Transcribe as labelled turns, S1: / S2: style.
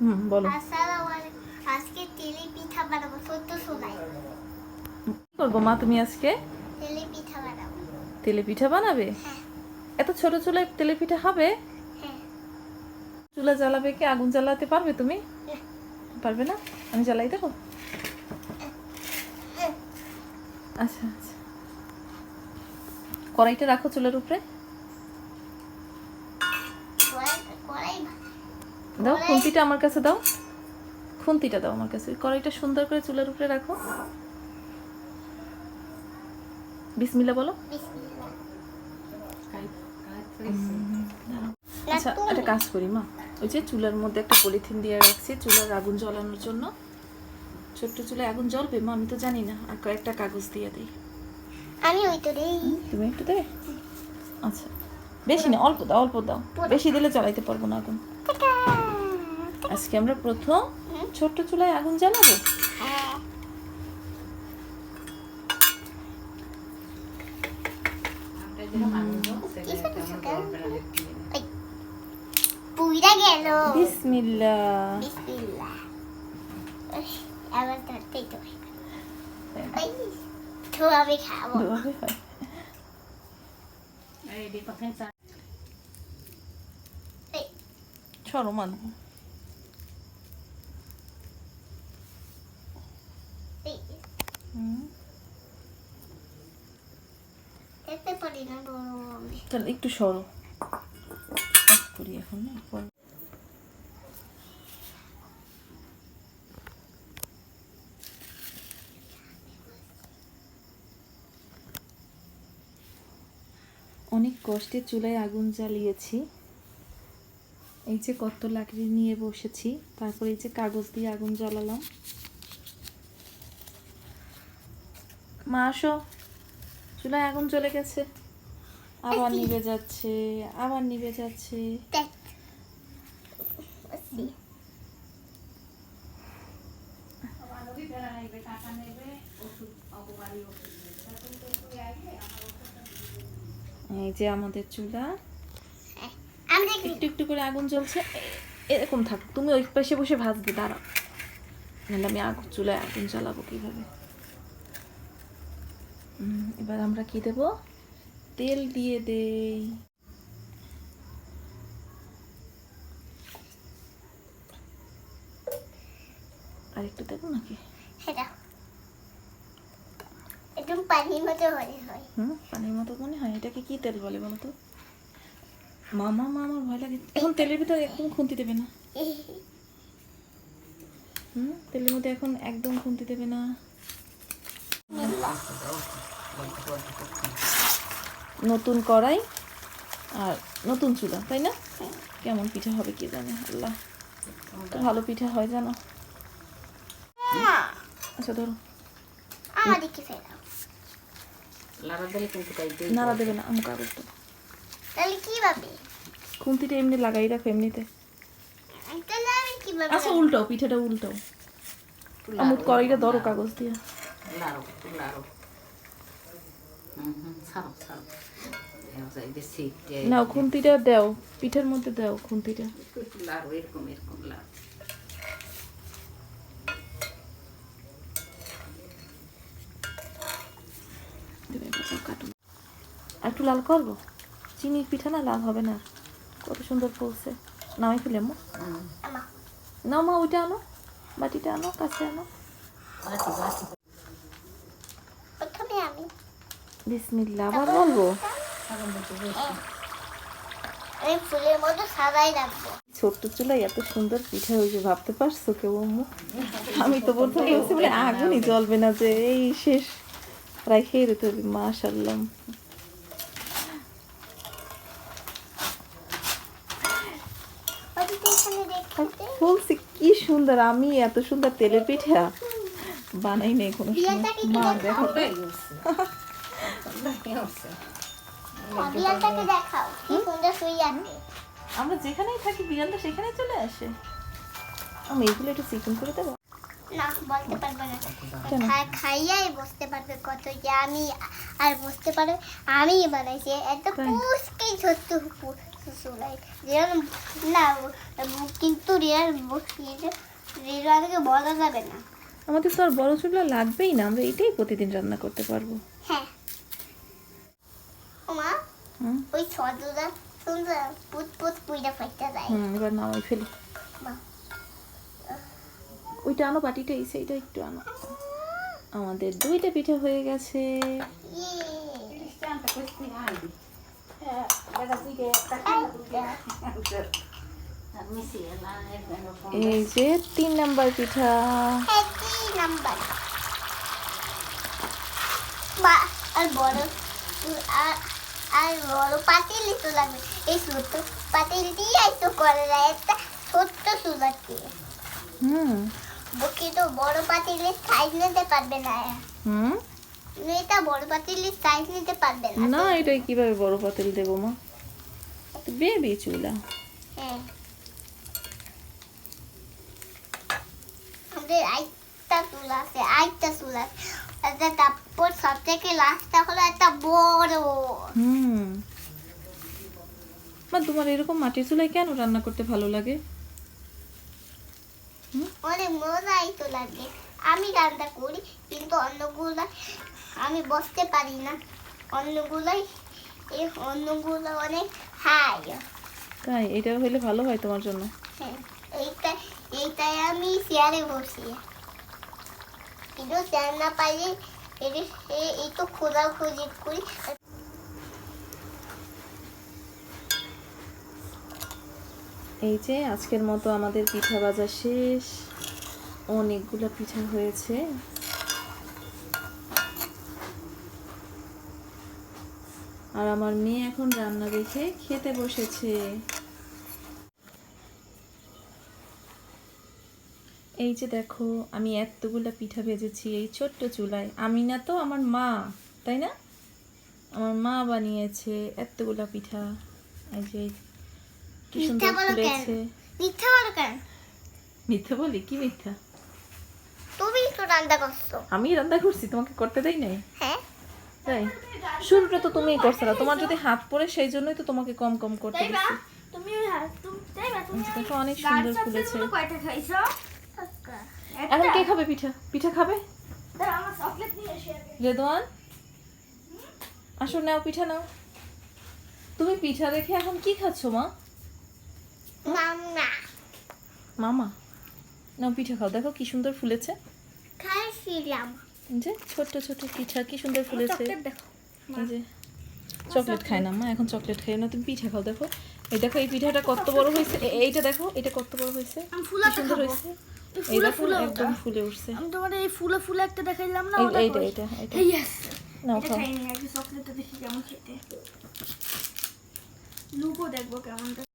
S1: হুম বলো।
S2: আজকে তেলে পিঠা বানাবো সত্য শোনাই
S1: কি করব মা তুমি আজকে?
S2: তেলে পিঠা বানাবো।
S1: তেলে পিঠা বানাবে?
S2: হ্যাঁ।
S1: এত ছোট চুলায় তেলে পিঠা হবে?
S2: হ্যাঁ।
S1: চুলা জ্বালাবে কি আগুন জ্বালাতে পারবে তুমি? পারবে না? আমি জ্বালাই দেবো। আচ্ছা আচ্ছা। কড়াইটা রাখো চুলার উপরে
S2: কড়াই কড়াই
S1: দাও খুন্তিটা আমার কাছে দাও। খুন্তিটা দাও আমার কাছে। কড়াইটা সুন্দর করে চুলার উপরে রাখো। বিসমিল্লা বলো। আচ্ছা একটা কাজ করি মা। ওই যে চুলার মধ্যে একটা পলিথিন দিয়ে রাখছি চুলার আগুন জ্বালানোর জন্য। ছোট্ট চুলায় আগুন জ্বলবে? মা আমি তো জানি না। আর কয়েকটা কাগজ দিয়ে দিই।
S2: আমি ওই তো দেই।
S1: তুমি একটু দেবে? আচ্ছা। বেশি না অল্প দাও অল্প দাও। বেশি দিলে জ্বালাইতে পারব না আগুন। আজকে আমরা প্রথম ছোট্ট চুলায় আগুন জ্বালাবো
S2: হ্যাঁ পুইরা গেল
S1: বিসমিল্লা
S2: বিসমিল্লাহ আবার ধরতেই তো তো আমি খাব
S1: দুভাবে হয় সরো মা
S2: এই,
S1: হুম।
S2: দেখতে পারি না বড় আমি
S1: তাহলে একটু সরো। করি এখন না? অনেক কষ্টে চুলায় আগুন জ্বালিয়েছি। এই যে কত লাকড়ি নিয়ে বসেছি তারপর এই যে কাগজ দিয়ে আগুন জ্বালালাম। মা আসো। চুলায় আগুন চলে গেছে। আবার নিভে যাচ্ছে আবার নিভে যাচ্ছে। এই যে আমাদের চুলা। একটু একটু করে আগুন জ্বলছে। এরকম থাক তুমি ওই পাশে বসে ভাজবে দাঁড়াও। নাহলে আমি আগুন চুলায় আগুন জ্বালাবো কীভাবে? এবার আমরা কি দেব? তেল দিয়ে দেই। আর একটু দেবো নাকি?
S2: একদম পানির মতো হলে হয়।
S1: হুম পানির মতো মনে হয়। এটাকে কি তেল বলে বলো তো? মামা মা আমার ভয় লাগে। এখন তেলের ভিতরে একদম খুন্তি দেবে না। হুম তেলের মধ্যে এখন একদম খুন্তি দেবে না। নতুন কড়াই আর নতুন চুলা তাই না? কেমন পিঠা হবে কি জানে? আল্লাহ তো ভালো পিঠা হয় জানো? আচ্ছা ধরো। নাড়া দেবে। না আমি
S2: তাহলে কীভাবে?
S1: খুন্তিটা এমনি লাগাই রাখো এমনিতে। আচ্ছা উল্টাও পিঠাটা উল্টাও। আমুদ কড়াইটা ধরো কাগজ দিয়ে।
S3: লাড়ো একটু লাড়ো ছাড়ো ছাড়ো
S1: নাও খুন্তিটা দাও পিঠার মধ্যে দাও খুন্তিটা
S3: লাড়ো এরকম এরকম লাড়ো
S1: কাটুন আর একটু লাল করব চিনির পিঠা না লাল হবে না কত সুন্দর পড়ছে নামাই ফেলে মো
S2: আমা
S1: মা ওইটা আনো বাটিটা আনো কাছে আনো
S3: বাটি বাটি
S2: প্রথমে আমি
S1: বিসমিল্লা আবার বলব?
S3: সাবান
S2: আমি ফুলের মতো সাদাই রাখব।
S1: ছোট্ট চুলাই এত সুন্দর পিঠা হয়েছে ভাবতে পারছ কেউ? আমি তো প্রথমে বলছি মানে আগুনই জ্বলবে না যে এই শেষ। প্রায় খেয়ে দিতে হবে মাশাল্লাহ বলছি কি সুন্দর আমি এত সুন্দর তেলের পিঠা বানাই নেই কোনো সময় মা দেখো।
S2: দেখাও কি সুন্দর আছে
S1: আমরা যেখানেই থাকি বিড়ালটা সেখানেই চলে আসে। আমি এগুলো একটু চিকন করে দেবো?
S2: না বলতে পারবে না। খাইয়াই বুঝতে পারবে কত যে আমি আর বুঝতে পারবে আমি বানাইছি এত
S1: তাই?
S2: পুষ্টি ছোট্ট চুলাই রিয়ান না কিন্তু রিয়ান রিয়ানকে বলা যাবে না।
S1: আমাদের তো আর বড় চুলা লাগবেই না আমরা এটাই প্রতিদিন রান্না করতে পারব।
S2: হ্যাঁ। ওই ছজোদা সুন্দর পুত পুত পুইটা ফাইটা যায়
S1: হুম এবার নামাই ফেলি
S2: বাহ।
S1: ওইটা আনো বাটিটা এই সাইডটা একটু আনো আমাদের দুইটা পিঠা হয়ে গেছে. এই যে তিন নাম্বার পিঠা
S2: নাম্বার আর বড় আর আর বড় পাতিলি তো লাগবে। এই ছোট্ট পাতিলটি একটু করে দেয় একটা ছোট্ট সুগার দিয়ে
S1: হুম।
S2: বুকি তো বড় পাতিলের সাইজ নিতে পারবে না।
S1: হুম?
S2: মেয়েটা বড় পাতিলের সাইজ নিতে পারবে না।
S1: না এটাই কীভাবে বড় পাতিল দেবো মা? বেবি চুলা।
S2: হ্যাঁ। আমাদের চুল আছে চুল আছে। তারপর সব থেকে লাস্টটা হলো একটা বড়।
S1: হুম। মা তোমার এরকম মাটির চুলায় কেন রান্না করতে ভালো লাগে?
S2: অনেক মজাই তো লাগে। আমি রান্না করি কিন্তু অন্যগুলো আমি বসতে পারি না। অন্যগুলোই এই অন্যগুলো অনেক হাই
S1: তাই এটা হইলে ভালো হয় তোমার জন্য।
S2: হ্যাঁ এইটা এইটাই আমি চেয়ারে বসি। কিন্তু চেয়ার না পাইলে এটি এই তো খোঁজাখুঁজি করি।
S1: এই যে আজকের মতো আমাদের পিঠা ভাজা শেষ। অনেকগুলো পিঠা হয়েছে। আর আমার মেয়ে এখন রান্না দেখে খেতে বসেছে। এই যে দেখো আমি এতগুলা পিঠা ভেজেছি এই ছোট্ট চুলায়। আমি না তো আমার মা তাই না? আমার মা বানিয়েছে এতগুলা পিঠা। এই যে কি সুন্দর? ফুলেছে।
S2: মিথ্যা বলো কেন?
S1: মিথ্যা বলি? কি মিথ্যা?
S2: তুমি তো রান্না করছ।
S1: আমি রান্না করছি তোমাকে করতে দেই নাই?
S2: হ্যাঁ।
S1: তাই? শুরুটা তো তুমিই করছ না। তোমার যদি হাত পড়ে সেই জন্যই তো তোমাকে কম কম করতে দিচ্ছি
S4: তুমি তুমি তাই না তুমি
S1: দেখো অনেক সুন্দর ফুলেছে।
S4: কয়টা খাইছো?
S1: এখন কে খাবে পিঠা? পিঠা খাবে? আসো নাও পিঠা নাও। তুমি পিঠা রেখে এখন কি খাচ্ছো মা?
S2: মামা।
S1: মামা? নাও পিঠা খাও। দেখো কি সুন্দর ফুলেছে।
S2: খাইছিলাম।
S1: যে ছোট্ট ছোট্ট পিঠা কি সুন্দর ফুলেছে।
S4: চকলেট দেখো।
S1: যে চকলেট খায় না মা এখন চকলেট খাই না তুমি পিঠা খাও দেখো। এই দেখো এই পিঠাটা কত বড় হয়েছে। এইটা দেখো এটা কত বড় হয়েছে। সুন্দর হয়েছে।
S4: এই
S1: দেখো একদম ফুলে উঠছে।
S4: আমি তোমার এই ফুলে ফুলে একটা দেখাইলাম না
S1: এই-
S4: ওটা
S1: এইটা
S4: কই?
S1: এটা এটা
S4: এই yes!
S1: নাও
S4: এটা
S1: খাও।
S4: খাইনি আগে চকলেটটা দেখি কেমন খেতে। লুকও দেখব কেমন